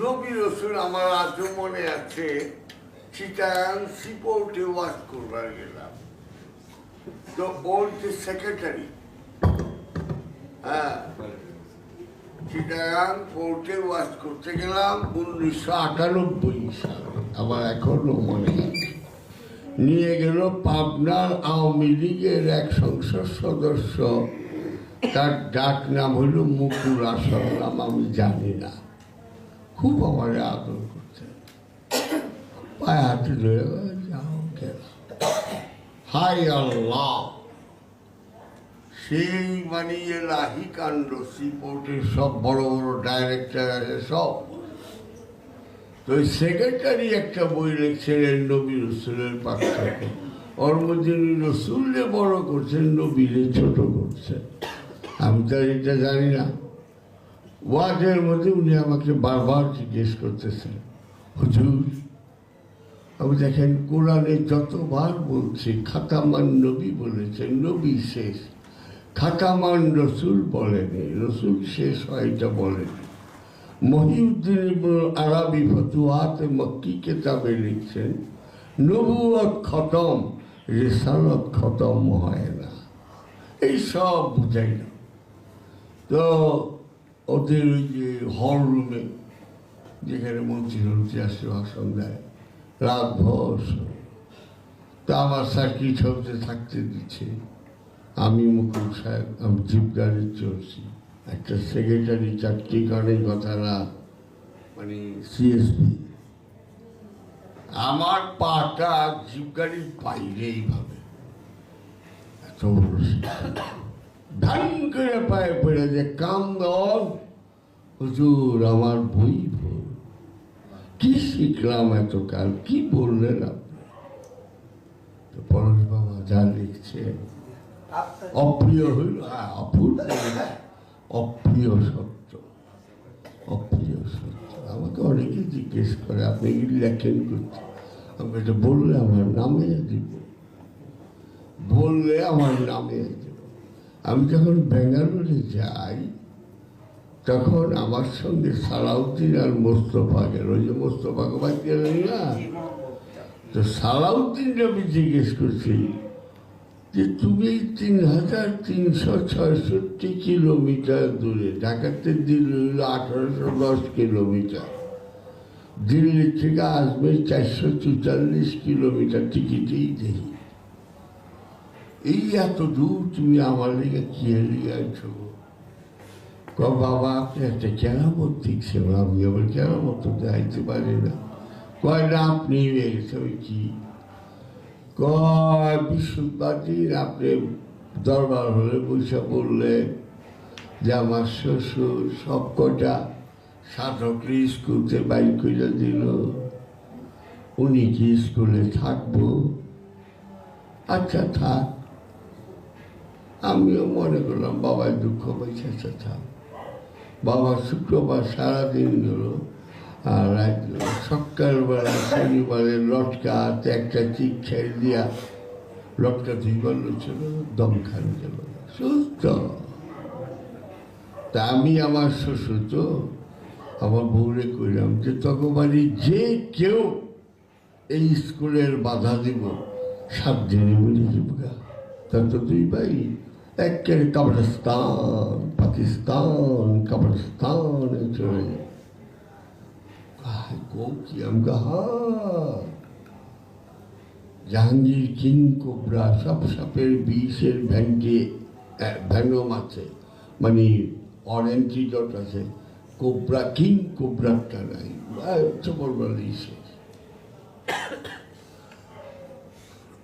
নবী রসুল আমার আজও মনে আছে চিটাং সিপোর্টে ওয়াশ করবার গেলাম। তো ওর যে সেক্রেটারি হ্যাঁ চিটাগাং কোর্টে ওয়াশ করতে গেলাম উনিশশো আটানব্বই সালে, আমার এখনও মনে আছে। নিয়ে গেল পাবনার আওয়ামী লীগের এক সংসদ সদস্য, তার ডাক নাম হলো মুকুল আসল নাম আমি জানি না। খুব আমার আদর করতে পায়ে হাতে ধরে যাও হাই আল্লাহ, সেই মানে লাহি কাণ্ড সিপোর্টের সব বড় বড় ডাইরেক্টর আছে, সব। তো ওই সেক্রেটারি একটা বই লিখছিলেন নবী রসুলের পার্থক্য ওর মধ্যে উনি রসুলকে বড় করছেন, নবীরে ছোট করছেন। আমি তো এটা জানি না। ওয়াজের মধ্যে উনি আমাকে বারবার জিজ্ঞেস করতেছেন, হুজুর আমি দেখেন কোরআনে যতবার বলছি, খাতামান নবী বলেছেন, নবী শেষ। খাতামান রসুল বলেনি, রসুল শেষ হয় এটা বলেনি। মহিউদ্দিন আরবি ফতুয়াত মক্কি কেতাবে লিখছেন নবুয়ত খতম, রিসালত খতম হয় না। এই সব বুঝাই তো ওদের ওই যে হল রুমে, যেখানে মন্ত্রী মন্ত্রী আসে ভাষণ দেয় রাত ভর। তা আমার সার্কিট হাউসে থাকতে দিচ্ছে। আমি মুকুল সাহেব, আমি জিপ গাড়ি চলছি। একটা সেক্রেটারি চারটি কারণে কথা না মানে সিএসপি। আমার পাটা জিপ গাড়ির বাইরে এইভাবে এত বড়। ধান করে পায়ে পড়ে যে কাম দল হুজুর, আমার বই কি শিখলাম এতকাল? কি বললেন আপনি? তো পরশ বাবা যা লিখছে, অপ্রিয় হইল হ্যাঁ অপূর্ব অপ্রিয় সত্য অপ্রিয় সত্য। আমাকে অনেকে জিজ্ঞেস করে, আপনি কি লেখেন করতে আমি এটা বললে আমার নামে দিব বললে আমার নামে দিব আমি যখন বেঙ্গালুরু যাই, তখন আমার সঙ্গে সালাউদ্দিন আর মোস্তফা গেল। ওই যে মোস্তফাকে বাদ গেলেন না? তো সালাউদ্দিন আমি জিজ্ঞেস করছি যে, তুমি তিন হাজার তিনশো ছয়ষট্টি কিলোমিটার দূরে ঢাকাতে দিল্লি হলো আঠারোশো দশ কিলোমিটার, দিল্লি থেকে আসবে চারশো চুয়াল্লিশ কিলোমিটার টিকিটেই দেখি এই এত দূর তুমি আমার লেগে কি লিগে আছো ক বাবা, আপনি একটা কেরামত দেখছেন আমি আবার কেরামত তো দেখাইতে পারি না। কয় না, আপনি গেছে কি? কয় বিশ্ববাদীর আপনি দরবার হলে বৈশা বললে যে আমার শ্বশুর সব কটা সাধকরি স্কুলতে বাইক করে দিল। উনি কি স্কুলে থাকব? আচ্ছা থাক। আমিও মনে করলাম বাবার দুঃখ পয়সা থাক বাবা শুক্রবার সারাদিন গেল আর সকালবেলা শনিবারে লটকা একটা চিক ছেড়ে দিয়া লটকা দুই বলল ছিল দম খান গেল সুস্থ। তা আমি আমার শ্বশুর তো আমার বউরে কইলাম যে তকবারি যে কেউ এই স্কুলের বাধা দিব সাত দিনে মিলে জীবিকা তার তো দুই ভাই একের কবরস্তান পাকিস্তান কবরস্তানে চলে যায় কি আমকা হ্যাঁ জাহাঙ্গীর কিং কোবরা সব সাপের বিষের ভ্যানকে ভ্যানম আছে। মানে অরেঞ্জি অরেঞ্জিডট আছে কোবরা কিং কোবরাটা নাই বলি শেষ আমি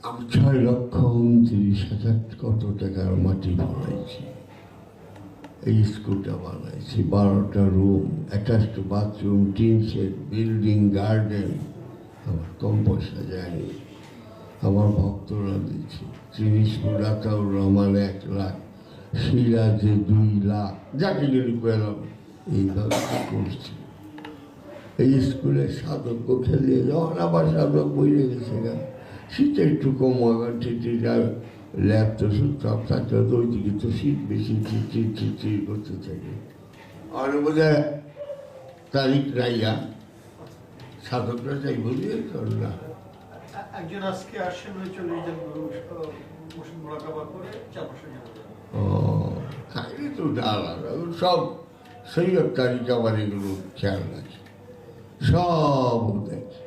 ছয় লক্ষ উনত্রিশ হাজার কত টাকার মাটি বানাইছি। এই স্কুলটা বানাইছি, বারোটা room, attached bathroom, tin shed building, garden. আমার কম পয়সা যায়নি। আমার ভক্তরা দিচ্ছে। জিনিসপুর রাতাউর রহমান এক লাখ, সিরাজে দুই লাখ, যাকে গেলি পেলাম এইভাবে করছি? এই স্কুলে সাধক খেলিয়ে যখন আবার সাধক বইয়ে গেছে গা। শীত একটু কম সব থাকতে হতো ওই দিকে তো শীত বেশি চিচির চিচির করতে থাকে। আর বোধ হয় তারিখ রাইয়া সাধকরা যাই বলি না। এ- একজন আজকে আসছেন ওই চলে যান মুসলিম করে চার ও খাইলে তো ডাল আর সব সৈয়দ তারিখ আমার এগুলো খেয়াল রাখি সব দেখি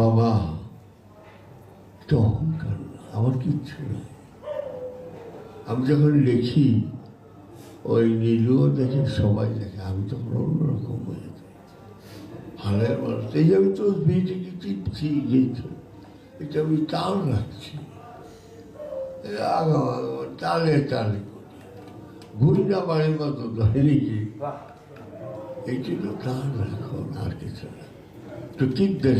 বাবা তো অহংকার না আমার কিচ্ছু নাই। আমি যখন লিখি ওই নীলুও দেখে সবাই দেখে আমি তখন অন্যরকম হয়ে যাই। হালের মানুষ এই যে আমি তো বিয়েটিকে টিপছি গেছি এটা আমি তাল রাখছি। এ আগাম আগাম তালে তালে করি। ঘুরিনা বাড়ির মতো ধরে কি এই জন্য তাল রাখো না আর কিছু না। তো কিক দ্য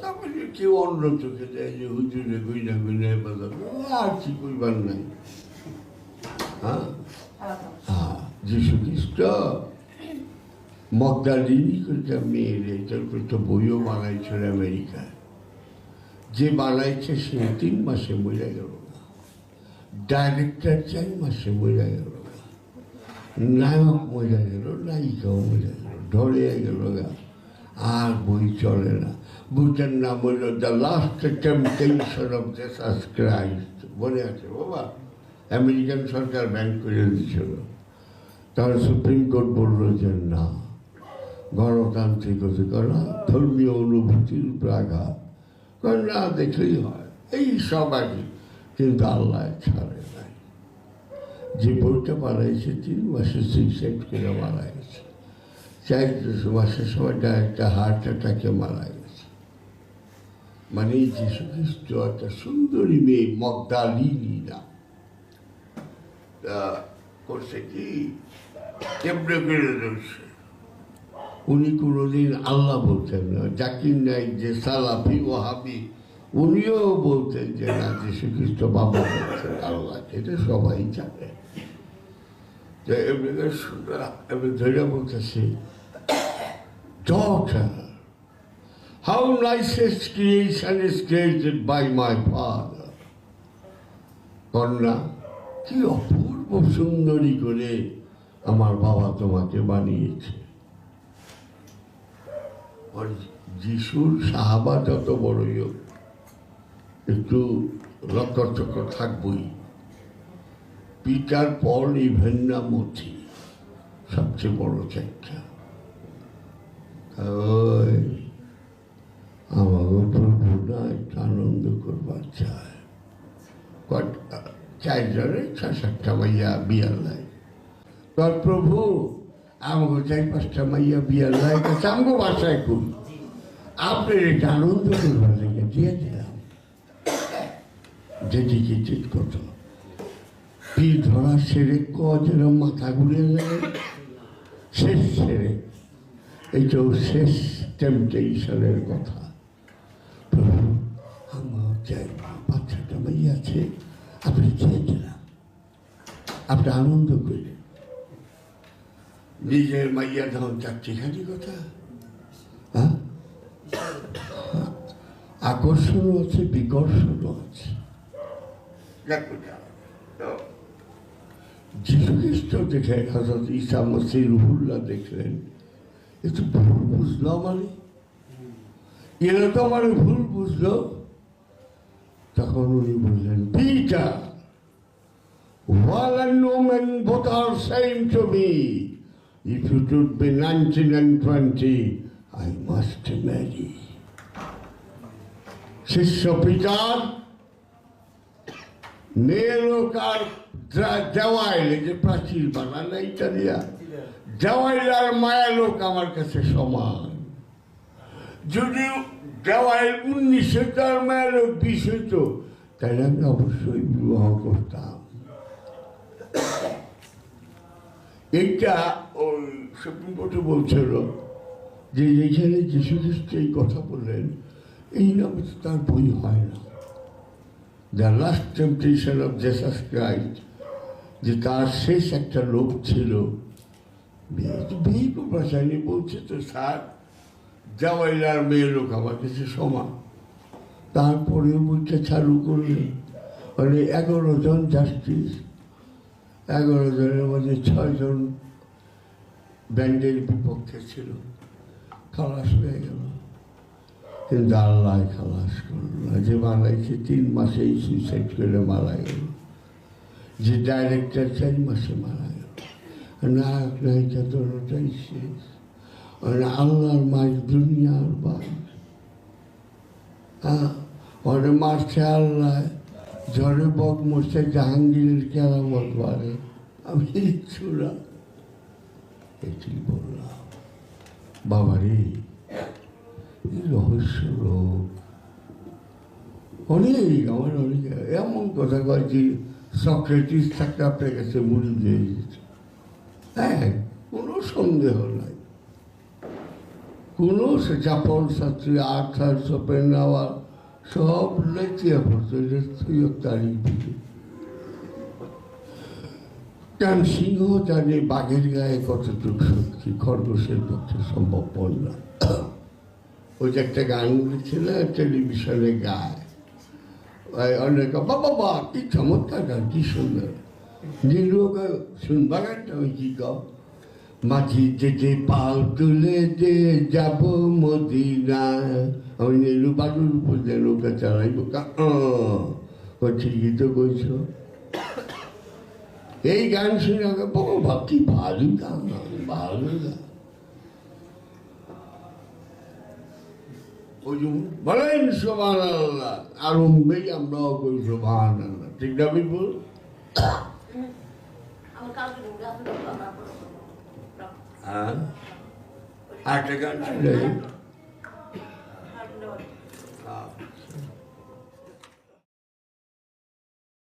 তারপরে কেউ অন্য চোখে দেয় যে হুজুরে গুইনা গুইনা বাজার আর কি করবার নাই হ্যাঁ হ্যাঁ যিশু খ্রিস্ট মগদালিনী করে মেয়ের এটার তো বইও বানাইছিল আমেরিকায় যে বানাইছে সে তিন মাসে মরে গেল ডাইরেক্টর চার মাসে মরে গেল না নায়ক মরে গেল নায়িকাও মরে গেল ধরে গেল গা। আর বই চলে না। বইটার না হইল the last temptation of Jesus Christ মনে আছে বাবা? আমেরিকান সরকার ব্যান করে দিয়েছিল। তাহলে সুপ্রিম কোর্ট বলল যে, না, গণতান্ত্রিক অধিকারা ধর্মীয় অনুভূতির প্রাঘাত না, দেখলেই হয়। এই সব আগে। কিন্তু আল্লাহ ছাড়ে নাই। যে বইটা বানাইছে, তিন মাসে সুইসাইড করে গেছে চার মাসের সময় একটা হার্ট অ্যাটাকে মারা গেছে। মানে যীশু খ্রিস্ট একটা সুন্দরী মেয়ে মগদালিনী না করছে কি? কেমনে করে রয়েছে উনি কোনোদিন আল্লাহ বলতেন না। জাকির নাই যে সালাফি ওহাবি উনিও বলতেন যে না, যীশু খ্রিস্ট বাবা বলতেন আল্লাহ এটা সবাই জানে। তো এমনি ধরে বলতেছি daughter how nicest creation is created by my father. কন্যা, কি অপূর্ব সুন্দরী করে আমার বাবা তোমাকে বানিয়েছে। যিশুর সাহাবা যত বড়ই হোক, একটু রকচক থাকবই। পিতার পর ইভেন্না মথি সবচেয়ে বড় চাইটা ওই আমাকে প্রভু না একটু আনন্দ করবার চায়। কট- চারজনে ছ সাতটা মাইয়া বিয়ার লাই। তোর প্রভু আমাকে চার পাঁচটা মাইয়া বিয়ার লাই আমাকে বাসায় করি আপনার এটা আনন্দ করবার লেগে দিয়ে দিলাম। ডেডিকেটেড কত পি ধরা সেরে কজের মাথা ঘুরে যায় শেষ সেরে এইটাও শেষ টেম্পটেশনের কথা। প্রভু, আমার চাই বাচ্চাটা মাইয়া আছে, আপনি চেয়ে দিলাম আপনি আনন্দ করলেন। নিজের মাইয়া ধন চারটিখানি কথা? হ্যাঁ? আকর্ষণও আছে, বিকর্ষণও আছে। যিশু খ্রিস্ট দেখে হজরত ঈসা মসি রুহুল্লাহ দেখলেন। এ তো ভুল বুঝলো মানে এরা তো আমার ভুল বুঝলো তখন উনি বললেন পিটা While and woman both are same to me. If you should be 19 and 20, I must marry. শিষ্য পিতার মেয়ে লোক আর দা- দেওয়াইল এই যে প্রাচীর বানানো ইত্যাদিয়া দেওয়াইল আর মায়া লোক আমার কাছে সমান। যদি দেওয়াইল উনিশ হইতো আর মায়া লোক বিশ হইতো, তাহলে আমি অবশ্যই বিবাহ করতাম। এইটা ওই সুপ্রিম কোর্টে বলছিল যে এইখানে যীশু খ্রিস্ট এই কথা বললেন, এই নামে তো তার বই হয় না। The last temptation of Jesus Christ যে তার শেষ একটা লোক ছিল বিয়ে ভাষায় বলছে তো, স্যার, জামাইলার মেয়ে লোক আমার কাছে সমান। তারপরেও বইটা চালু করলেন মানে এগারো জন জাস্টিস এগারো জনের মধ্যে ছয়জন ব্যান্ডের বিপক্ষে ছিল। খালাস হয়ে গেল। কিন্তু আল্লাহ খালাস করল যে মারাইছে তিন মাসেই সুইসাইড করে মারা গেল। যে ডাইরেক্টর চার মাসে মারা নায়ক নায়িকা দোনোটাই শেষ মানে আল্লাহর মাস দুনিয়ার বাস হ্যাঁ ওরে মারছে আল্লাহ ঝড়ে বক মরছে জাহাঙ্গীরের কেরামত বাড়ে আমি চূড়া এটি বললাম বাবারে রহস্য লোক অনেক আমার অনেক এমন কথা কয় যে সক্রেটিস থাকতে আপনার কাছে মুড়ি দিয়ে দিচ্ছে হ্যাঁ কোনো সন্দেহ নাই। কোনো সে চাপল ছাত্রী আর্থার সাতশো পেন নেওয়ার, সব লেচিয়ে পড়তো যে তারিখ কারণ সিংহ জানে বাঘের গায়ে কতটুকু শক্তি, খরগোশের পক্ষে সম্ভবপর না। ওই যে একটা গান ছিল টেলিভিশনে গায়। অনেক, বাবা বা কি চমৎকার গান, কি সুন্দর। নীলুকে শুনবা গানটা ওই কি গাও মাঝি যেতে পাল তুলে দে যাব মদিনা আমি নীলু বালুর উপর দিয়ে নৌকা চালাইব। ঠিকই তো কইছো। এই গান শুনে আমাকে বাবা কি ভালো গান ভালো গান। যে বলেন সোমান আল্লাহ ঠিক না বিপুল আমার কাউকে হ্যাঁ আরেকটা গান শুনে